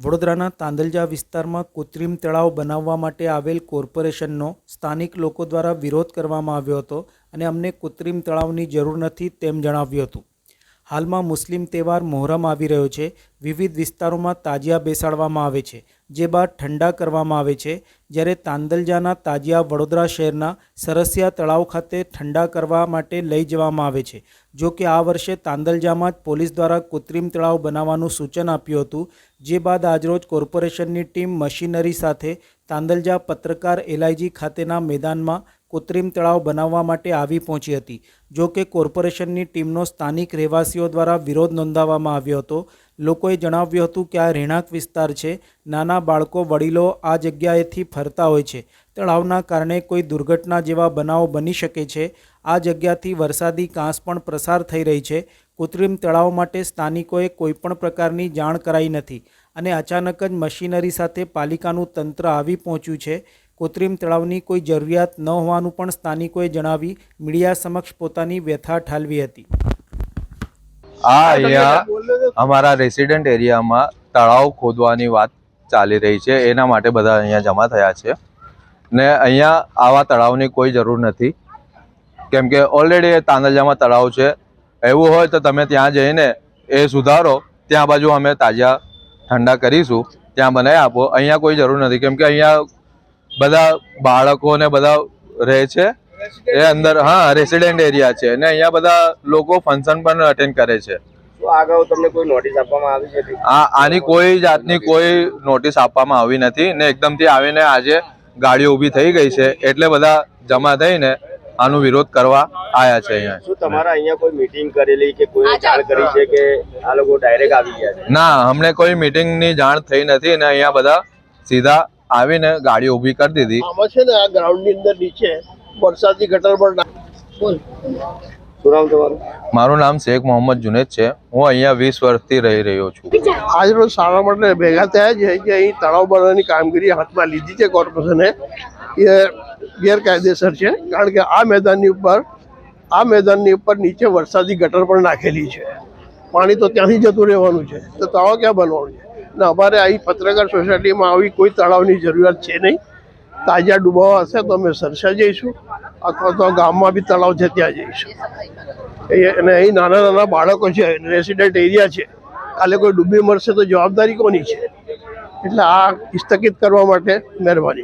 વડોદરાના તાંદલજા વિસ્તારમાં કૃત્રિમ તળાવ બનાવવા માટે આવેલ કોર્પોરેશનનો સ્થાનિક લોકો દ્વારા વિરોધ કરવામાં આવ્યો હતો અને અમને કૃત્રિમ તળાવની જરૂર નથી તેમ જણાવ્યું હતું. હાલમાં મુસ્લિમ તહેવાર મોહરમ આવી રહ્યો છે. વિવિધ વિસ્તારોમાં તાજિયા બેસાડવામાં આવે છે. જે બાદ ઠંડા કરવામાં આવે છે. જ્યારે તાંદલજાના તાજિયા વડોદરા શહેરના સરસિયા તળાવ ખાતે ઠંડા કરવા માટે લઈ જવામાં આવે છે. જો કે આ વર્ષે તાંદલજામાં જ પોલીસ દ્વારા કૃત્રિમ તળાવ બનાવવાનું સૂચન આપ્યું હતું. જે બાદ આજરોજ કોર્પોરેશનની ટીમ મશીનરી સાથે તાંદલજા પત્રકાર એલઆઈજી ખાતેના મેદાનમાં કૃત્રિમ તળાવ બનાવવા માટે આવી પહોંચી હતી. જો કે કોર્પોરેશનની ટીમનો સ્થાનિક રહેવાસીઓ દ્વારા વિરોધ નોંધાવવામાં આવ્યો હતો. લોકોએ જણાવ્યું હતું કે આ રહેણાંક વિસ્તાર છે. નાના બાળકો, વડીલો આ જગ્યાએથી ફરતા હોય છે. તળાવના કારણે કોઈ દુર્ઘટના જેવા બનાવો બની શકે છે. આ જગ્યાથી વરસાદી કાંસ પણ પ્રસાર થઈ રહી છે. કૃત્રિમ તળાવ માટે સ્થાનિકોએ કોઈપણ પ્રકારની જાણ કરાઈ નથી અને અચાનક જ મશીનરી સાથે પાલિકાનું તંત્ર આવી પહોંચ્યું છે. કૃત્રિમ તળાવની કોઈ જરૂરિયાત ન હોવાનું પણ સ્થાનિકોએ જણાવી મીડિયા સમક્ષ પોતાની વ્યથા ઠાલવી હતી. આ અહીંયા અમારા રેસિડેન્ટ એરિયામાં તળાવ ખોદવાની વાત ચાલી રહી છે. એના માટે બધા અહીંયા જમા થયા છે. ને અહીંયા આવા તળાવની કોઈ જરૂર નથી. કેમ કે ઓલરેડી તાંદલજામાં તળાવ છે. એવું હોય તો તમે ત્યાં જઈને એ સુધારો. ત્યાં બાજુ અમે તાજા ઠંડા કરીશું. ત્યાં બનાવી આપો. અહીંયા કોઈ જરૂર નથી. કેમ કે અહીંયા બધા બાળકો ને બધા રહે છે. એ અંદર હા રેસિડેન્ટ એરિયા છે. અને અહીંયા બધા લોકો ફંક્શન પણ અટેન્ડ કરે છે. અગાઉ તમને કોઈ નોટિસ આપવામાં આવી છે આ આની કોઈ જાતની કોઈ નોટિસ આપવામાં આવી નથી ને એકદમથી આવીને આજે ગાડીઓ ઊભી થઈ ગઈ છે. એટલે બધા જમા થઈને આનો વિરોધ કરવા આયા છે અહીંયા. શું તમારા અહીંયા કોઈ મીટિંગ કરેલી કે કોઈ જાણ કરી છે કે આ લોકો ડાયરેક્ટ આવી ગયા છે? ના અમને કોઈ મીટિંગની જાણ થઈ નથી ને અહીંયા બધા સીધા આવીને ગાડી ઊભી કરી દીધી. આમાં છે ને આ ગ્રાઉન્ડની અંદર નીચે વરસાદની ગટર પર મારું નામ શેખ મોહમ્મદ જુનેદ છે. હું અહીંયા વીસ વર્ષથી રહી રહ્યો છું. આજ રોજ સારા માટે ભેગા થયા છે કે અહીં તળાવ બનાવવાની કામગીરી હાથમાં લીધી છે કોર્પોરેશને. એ ગેરકાયદેસર છે કારણ કે આ મેદાનની ઉપર આ મેદાનની ઉપર નીચે વરસાદી ગટર પણ નાખેલી છે. પાણી તો ત્યાંથી જતું રહેવાનું છે. તો તળાવ ક્યાં બનવાનું છે? ને, અમારે અહીં પત્રકાર સોસાયટીમાં આવી કોઈ તળાવની જરૂરિયાત છે નહીં. તાજા ડૂબાવા હશે તો અમે સરસા જઈશું, અથવા તો ગામમાં બી તળાવ છે ત્યાં જઈશું. અને અહીં નાના નાના બાળકો છે રેસિડેન્ટ એરિયા છે. કાલે કોઈ ડૂબી મરશે તો જવાબદારી કોની છે? એટલે આ સ્થગિત કરવા માટે મહેરબાની.